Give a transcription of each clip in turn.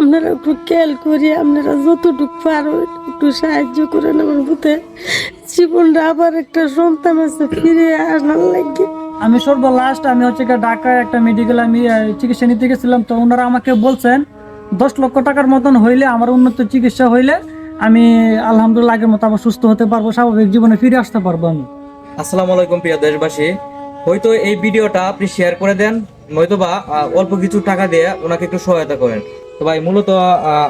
আপনারা একটু খেয়াল করি আপনারা যতটুকু পারো একটু সাহায্য করেন আমার বুতে। জীবনটা আবার একটা সন্তান আছে ফিরে আসার লাগে। আমি সর্ব লাস্ট আমি হচ্ছে গিয়ে ঢাকায় একটা মেডিকেল আমি চিকিৎসা নিতে গেছিলাম তো ওনারা আমাকে বলছেন দশ লক্ষ টাকার মতন হইলে আমার উন্নত চিকিৎসা হইলে আমি আলহামদুলিল্লাহ আগের মতো আবার সুস্থ হতে পারব স্বাভাবিক জীবনে ফিরে আসতে পারব আমি। আসসালামু আলাইকুম প্রিয় দেশবাসী। হয়তো এই ভিডিওটা আপনি শেয়ার করে দেন নয়তোবা আহ, অল্প কিছু টাকা দিয়ে ওনাকে একটু সহায়তা করেন। তো ভাই, মূলত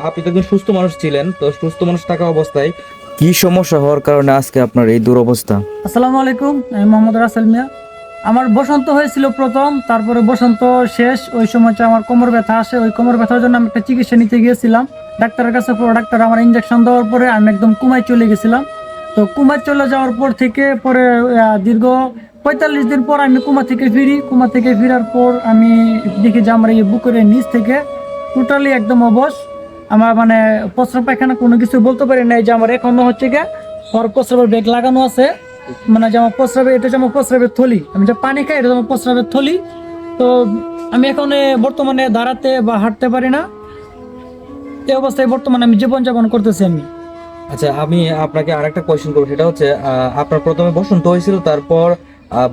আপনি তো একজন সুস্থ মানুষ ছিলেন, তো সুস্থ মানুষ থাকা অবস্থায় কি সমস্যা হওয়ার কারণে আজকে আপনার এই দুরবস্থা? আসসালামু আলাইকুম, আমি মোহাম্মদ রাসেল মিয়া। আমার বসন্ত হয়েছিল প্রথম, তারপরে বসন্ত শেষ, ওই সময় আমার কোমর ব্যথা আসে, ওই কোমর ব্যথার জন্য আমি একটা চিকিৎসা নিতে গিয়েছিলাম। ডাক্তারের কাছে পুরো, ডাক্তার আমার ইঞ্জেকশন দেওয়ার পরে আমি একদম কুমায় চলে গেছিলাম। তো কুমায় চলে যাওয়ার পর থেকে পরে দীর্ঘ পঁয়তাল্লিশ দিন পর আমি কুমা থেকে ফিরি। কুমা থেকে ফেরার পর আমি দেখি যে আমার এই বুকের নিচ থেকে টোটালি একদম অবশ। আমার মানে প্রস্রাব পায়খানা কোনো কিছু বলতে পারি না যে আমার এখনও হচ্ছে গিয়ে ওর প্রস্রাবের ব্যাগ লাগানো আছে। মানে যে আমার প্রস্রাবে এটা হচ্ছে আমার প্রস্রাবের থলি। আমি যে পানি খাই, এটা আমার প্রস্রাবের থলি। তো আমি এখন বর্তমানে দাঁড়াতে বা হাঁটতে পারি না। এই অবস্থায় বর্তমানে আমি জীবনযাপন করতেছি আমি। আচ্ছা আমি আপনাকে আরেকটা কোয়েশ্চেন করব। সেটা হচ্ছে আপনার প্রথমে বসন্ত হয়েছিল, তারপর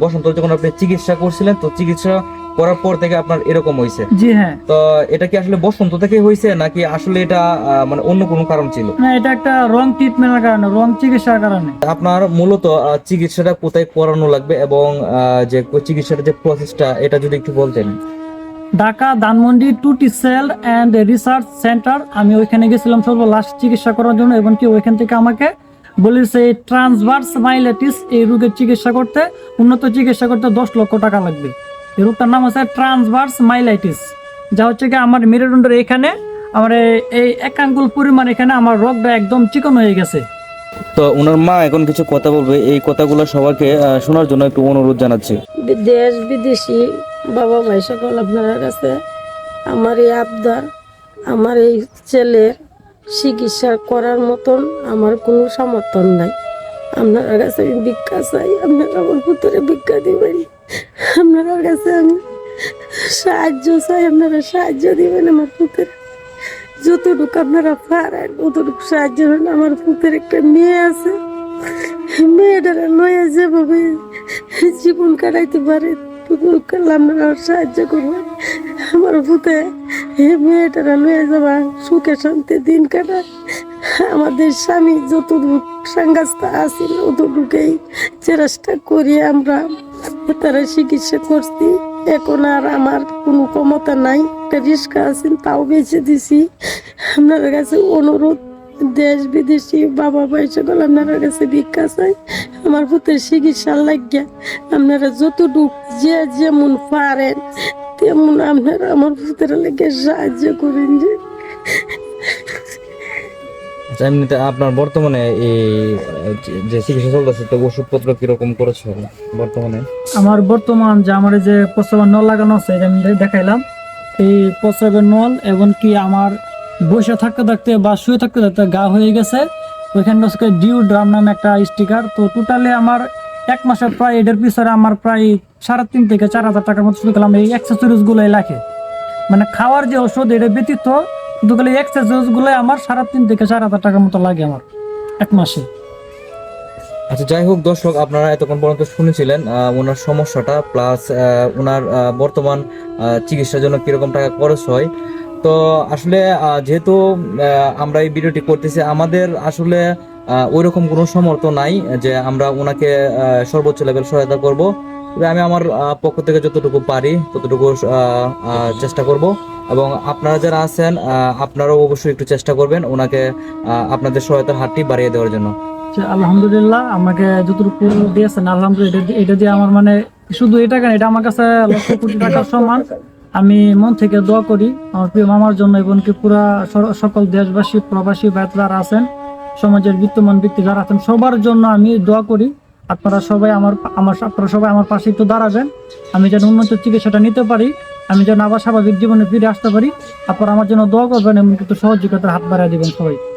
বসন্ত যখন আপনি চিকিৎসা করছিলেন তো চিকিৎসা করার পর থেকে আপনার এরকম হয়েছে। জি হ্যাঁ। তো এটা কি আসলে বসন্ত থেকে হয়েছে নাকি আসলে এটা মানে অন্য কোনো কারণ ছিল? না এটা একটা রং ট্রিটমেন্টের কারণে রং চিকিৎসার কারণে। আপনার মূলত চিকিৎসাটা কোথায় করানো লাগবে এবং যে চিকিৎসার যে প্রসেসটা এটা যদি একটু বলতেন। ঢাকা ধানমন্ডি টুটি সেল অ্যান্ড রিসার্চ সেন্টার। আমি ওইখানে গেছিলাম সর্ব লাস্ট চিকিৎসা করার জন্য এবং কি ওইখান থেকে আমাকে বলেছে এই ট্রান্সভার্স মাইলাইটিস এই রোগের চিকিৎসা করতে উন্নত চিকিৎসা করতে দশ লক্ষ টাকা লাগবে। এই রোগটার নাম হচ্ছে ট্রান্সভার্স মাইলাইটিস যা হচ্ছে কি আমার মেরুদণ্ডের এখানে আমার এই- এই এক আঙ্গুল পরিমাণ এখানে আমার রোগটা একদম চিকন হয়ে গেছে। তো ওনার মা এখন কিছু কথা বলবে এই কথাগুলো সবাইকে শোনার জন্য একটু অনুরোধ জানাচ্ছি। দেশ বিদেশি বাবা ভাই সকল আপনার কাছে আমার এই আবদার আমার এই ছেলের চিকিৎসা করার মতন আমার কোনো সমর্থন নাই। আপনার কাছে আমি ভিক্ষা চাই, আপনারা আমার পুত্রে ভিক্ষা দিবেন। আপনার কাছে আমি সাহায্য চাই, আপনারা সাহায্য দিবেন আমার পুত্রের যতটুকু আপনারা পারেন, ততটুকু সাহায্য করেন আমার পুত্রের একটা মেয়ে আছে। মেয়েটারা লয়ে যেভাবে জীবন কাটাইতে পারে আপনারা সাহায্য করবেন। আমার পুতে এই মেয়েটারা লয়ে যাবা, সুখে শান্তি দিন কাটায়। আমাদের স্বামী যতটুকু সাঙ্গাস্তা আছিল অতটুকুই চেষ্টা করি আমরা। তারা চিকিৎসা করছি, এখন আর আমার কোনো ক্ষমতা নাই, একটা রিস্কা আছেন তাও বেঁচে দিছি। আপনার কাছে অনুরোধ, দেশ বিদেশি বাবা ভাই সকল আপনার কাছে ভিক্ষা চাই। আমার পুতের চিকিৎসা লাগিয়া আপনারা যতটুকু যে যেমন পারেন তেমন আপনারা আমার পুতের লেগে সাহায্য করেন যে? আচ্ছা এমনিতে আপনার বর্তমানে এই যে- চিকিৎসা চলতেছে তো ওষুধপত্র কীরকম করেছে বর্তমানে? আমার বর্তমান যে আমার এই যে প্রস্রাবের নল লাগানো আছে এটা আমি দেখাইলাম। এই প্রস্রাবের নল এবং কি আমার বসে থাকতে থাকতে বা শুয়ে থাকতে থাকতে গা হয়ে গেছে। ওইখানে হচ্ছে ডিউ ড্রাম নামে একটা স্টিকার তো টোটালি আমার এক মাসের প্রায় এটার পিছনে আমার প্রায় সাড়ে তিন থেকে চার হাজার টাকার মতো শুধু গেলাম এই অ্যাক্সেসরিজ গুলোই লাগে। মানে খাওয়ার যে ওষুধ এটা ব্যতীত শুধু গেলে অ্যাক্সেসরিজ গুলোই আমার সাড়ে তিন থেকে চার হাজার টাকার মতো লাগে আমার, এক মাসে। আচ্ছা যাই হোক দর্শক, আপনারা এতক্ষণ পর্যন্ত শুনেছিলেন ওনার সমস্যাটা প্লাস ওনার বর্তমান চিকিৎসার জন্য কীরকম টাকা খরচ হয়। তো আসলে যেহেতু আমরা এই ভিডিওটি করতেছি, আমাদের আসলে ওই রকম কোনো সমর্থ নাই যে আমরা ওনাকে সর্বোচ্চ লেভেল সহায়তা করব। তবে আমি আমার পক্ষ থেকে যতটুকু পারি ততটুকু চেষ্টা করব। এবং আপনারা যারা আছেন আপনারাও অবশ্যই একটু চেষ্টা করবেন ওনাকে আপনাদের সহায়তার হাতটি বাড়িয়ে দেওয়ার জন্য। আলহামদুলিল্লাহ, আমাকে যতটুকু দিয়েছেন, আলহামদুলিল্লাহ, এটা দিয়ে- আমার মানে শুধু এটা কেন, এটা আমার কাছে লক্ষ কোটি টাকার সমান। আমি মন থেকে দোয়া করি, আমার প্রিয় মামার জন্য এবং কি পুরা সকল দেশবাসী, প্রবাসী বা যারা আছেন সমাজের বিত্তমান ব্যক্তি যারা আছেন, সবার জন্য আমি দোয়া করি। আপনারা সবাই আমার আমার আপনারা সবাই আমার পাশে একটু দাঁড়াবেন। আমি যেন উন্নত চিকিৎসাটা নিতে পারি, আমি যেন আবার স্বাভাবিক জীবনে ফিরে আসতে পারি। আপনারা আমার জন্য দোয়া করবেন এমন কিন্তু সহযোগিতার হাত বাড়িয়ে দেবেন সবাই।